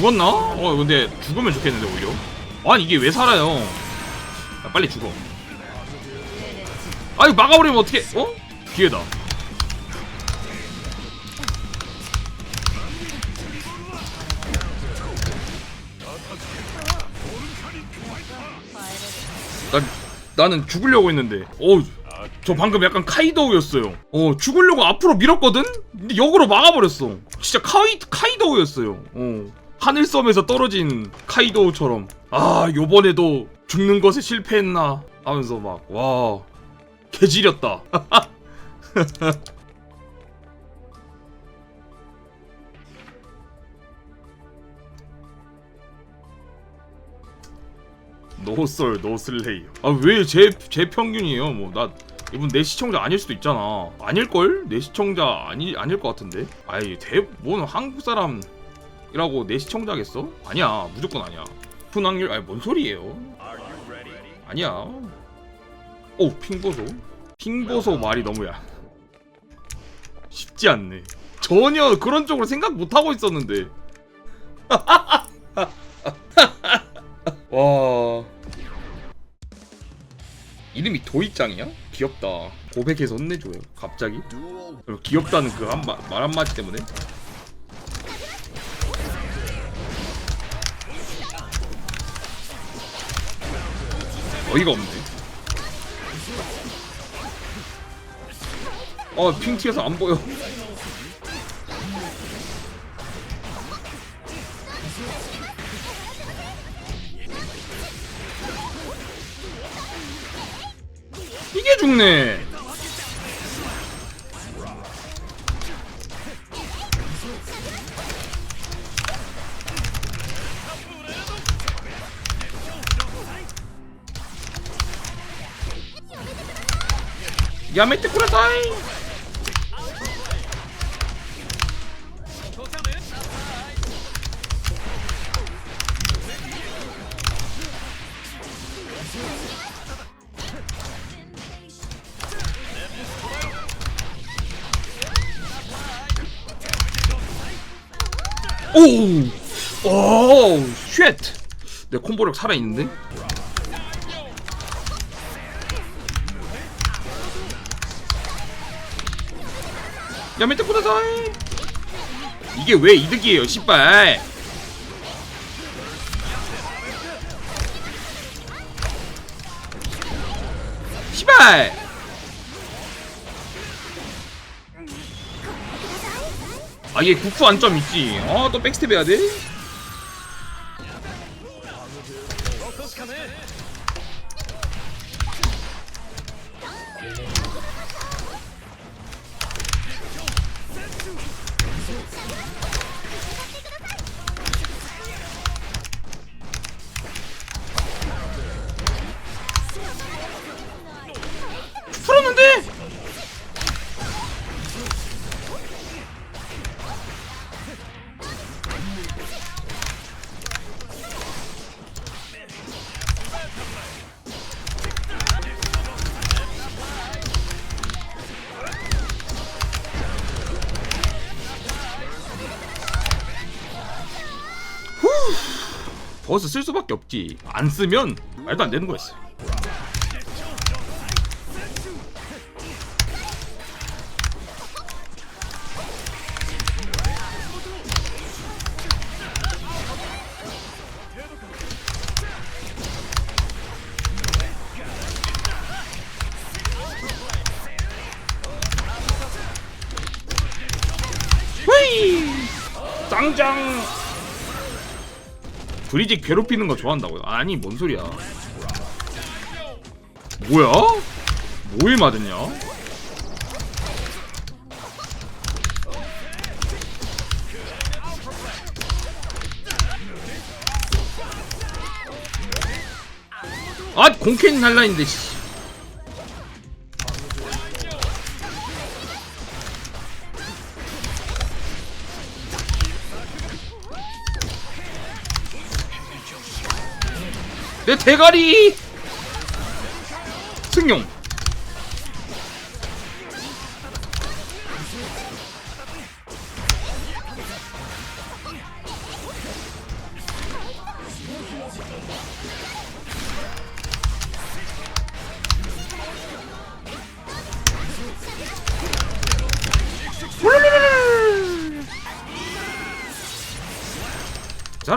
죽었나? 어 근데 죽으면 좋겠는데 오히려? 아니 이게 왜 살아요? 야, 빨리 죽어. 아니 막아버리면 어떻게 어? 기회다. 나, 나는 죽으려고 했는데. 어우 저 방금 약간 카이도우였어요. 어 죽으려고 앞으로 밀었거든? 근데 역으로 막아버렸어. 진짜 카이, 카이도우였어요. 어 하늘섬에서 떨어진 카이도우처럼 아 요번에도 죽는 것에 실패했나? 하면서 막 와 개지렸다. 노솔 노슬레이. 아왜 제 제 평균이에요? 뭐 나 이분 내 시청자 아닐 수도 있잖아. 아닐걸? 내 시청자 아니 아닐 것 같은데? 아이 대뭔 한국 사람 이라고 내 시청자겠어? 아니야 무조건 아니야. 오픈 확률 아니 뭔 소리예요? 아니야. 오 핑보소. 핑보소 말이 너무야. 쉽지 않네. 전혀 그런 쪽으로 생각 못 하고 있었는데. 와. 이름이 도이짱이야? 귀엽다. 고백해서 혼내줘요 갑자기? 귀엽다는 그 한 말 한마디 때문에 어이가 없네 어핑 튀어서 안 보여 이게 죽네. 야메테 쿠라사이. 오! 오! 쉣! 내 콤보력 살아있는데? 이득이에요, 씨발! 씨발! 아, 얘 국수 안점 있지. 아, 또 백스텝 해야 돼? 버스 쓸 수밖에 없지. 안 쓰면 말도 안 되는 거였어. 휘! 짱짱! 브리직 괴롭히는 거 좋아한다고요? 아니 뭔 소리야 뭐야? 뭐에 맞았냐? 아 공캔 날라인데 씨. 대가리! 승용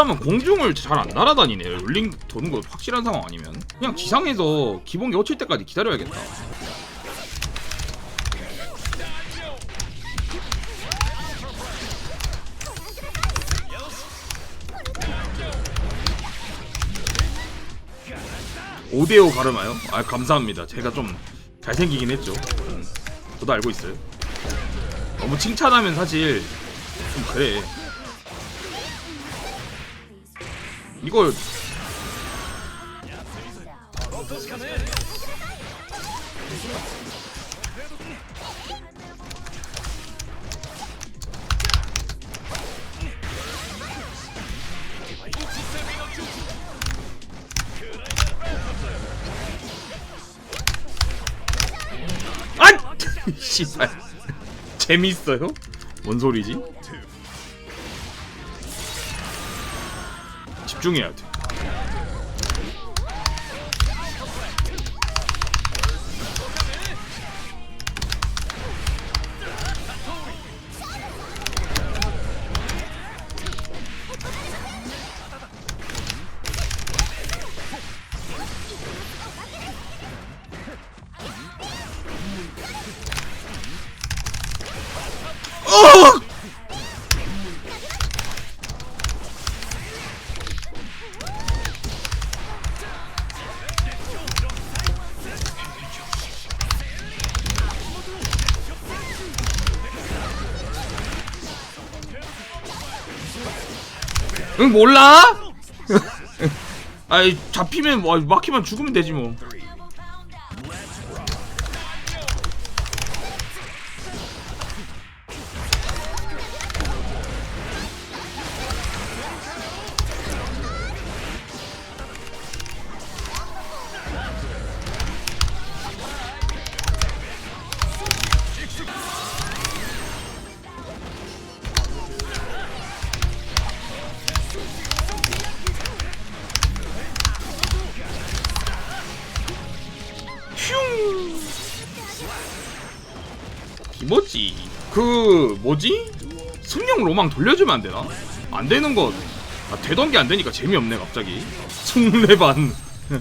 사람은 공중을 잘 안 날아다니네요. 롤링 도는 거 확실한 상황 아니면 그냥 지상에서 기본기 허칠 때까지 기다려야겠다. 오대오 가르마요? 아 감사합니다. 제가 좀 잘생기긴 했죠. 음, 저도 알고 있어요. 너무 칭찬하면 사실 좀 그래. 이걸 아! 씨발 재밌어요? 뭔 소리지? 집중해야 돼. 응 몰라? 아이 잡히면 뭐 막히면 죽으면 되지 뭐. 그 뭐지? 승용 로망 돌려주면 안 되나? 안 되는 거. 아, 되던 게 안 되니까 재미없네 갑자기. 승레반.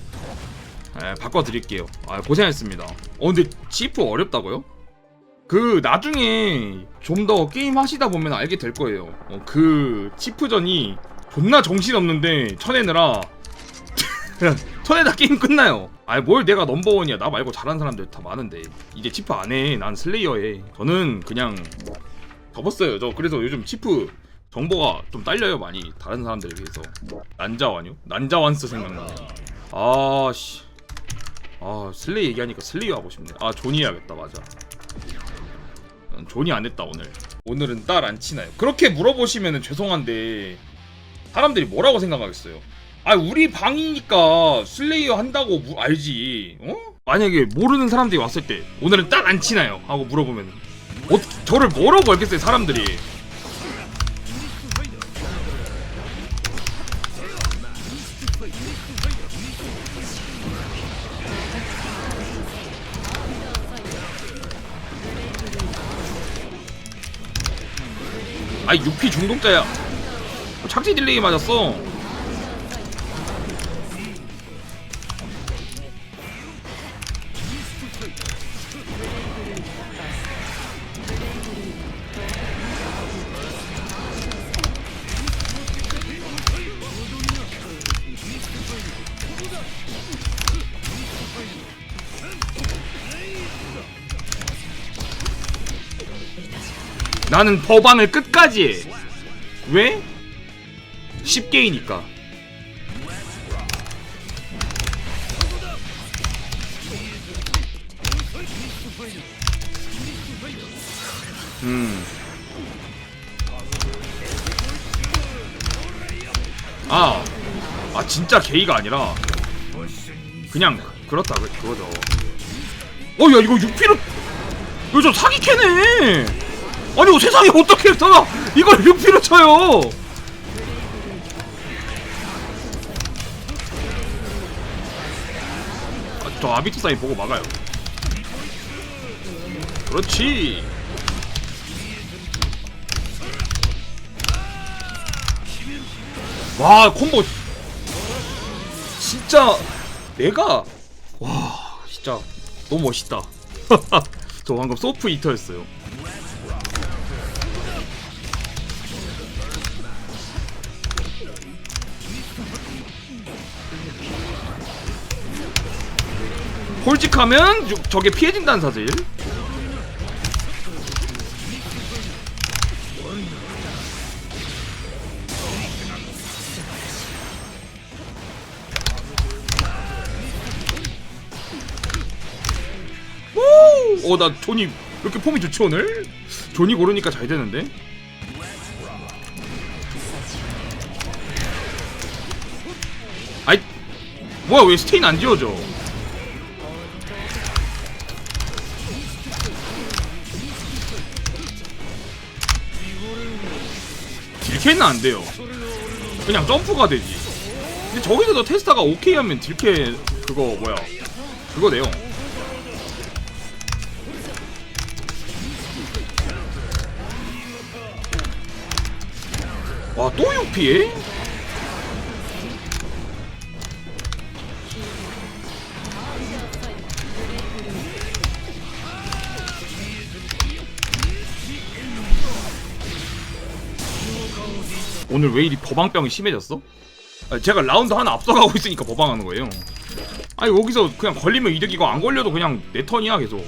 에, 바꿔드릴게요. 아 고생했습니다. 어 근데 치프 어렵다고요? 그 나중에 좀 더 게임 하시다 보면 알게 될 거예요. 어, 그 치프전이 존나 정신 없는데 쳐내느라 쳐내다 게임 끝나요. 아이 뭘 내가 넘버원이야. 나 말고 잘하는 사람들 다 많은데 이제 치프 안 해. 난 슬레이어 해. 저는 그냥 접었어요. 저 그래서 요즘 치프 정보가 좀 딸려요 많이 다른 사람들에 비해서. 난자완요? 난자완스 생각나네. 아씨. 아 슬레이 얘기하니까 슬레이어 하고 싶네. 아 존이 해야겠다 맞아. 난 존이 안 했다 오늘. 오늘은 딸 안 치나요? 그렇게 물어보시면 죄송한데 사람들이 뭐라고 생각하겠어요? 아 우리 방이니까 슬레이어 한다고 무- 알지 어? 만약에 모르는 사람들이 왔을 때 오늘은 딱 안 치나요? 하고 물어보면 어, 저를 뭐라고 알겠어요 사람들이 아 6피 중독자야 착지 딜레이 맞았어 나는 법안을 끝까지 해. 왜? 10개이니까. 음. 아, 아 진짜 게이가 아니라 그냥 그렇다 그, 그거죠. 어, 야 이거 6피로 이거 좀 사기 캐네. 아니 세상에 어떻게 다 이걸 6피로 쳐요. 아, 저 아비트 사인 보고 막아요. 그렇지. 와 콤보 진짜 내가 와 진짜 너무 멋있다 저 방금 소프 이터였어요 홀직하면 저- 저게 피해진다는 사실 오! 어, 나 존이 왜 이렇게 폼이 좋지 오늘? 존이 고르니까 잘 되는데? 아이 뭐야 왜 스테인 안 지워져? 딜캐는 안 돼요. 그냥 점프가 되지. 근데 저기서도 테스타가 오케이 하면 딜캐 그거 뭐야? 그거네요. 와, 또 6피해? 오늘 왜 이리 버방병이 심해졌어? 아, 제가 라운드 하나 앞서가고 있으니까 버방하는 거예요. 아니 여기서 그냥 걸리면 이득이고 안 걸려도 그냥 내 턴이야 계속.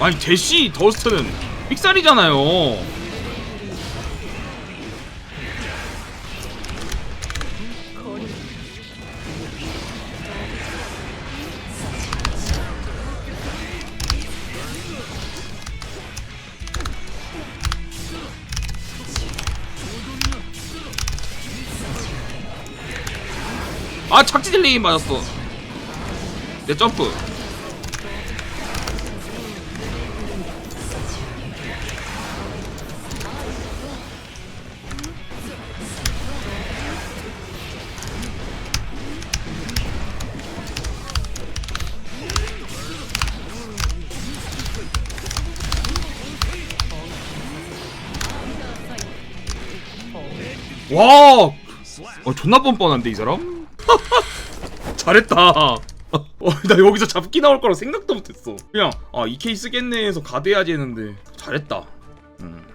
아니 제시 더스트는 삑살이잖아요. 아 착지 딜레이 맞았어. 내 점프. 와, 어, 존나 뻔뻔한데 이 사람? 잘했다. 어, 나 여기서 잡기 나올 거라 생각도 못했어. 그냥 아 이 케이스 쓰겠네 해서 가드해야지 했는데 잘했다. 음.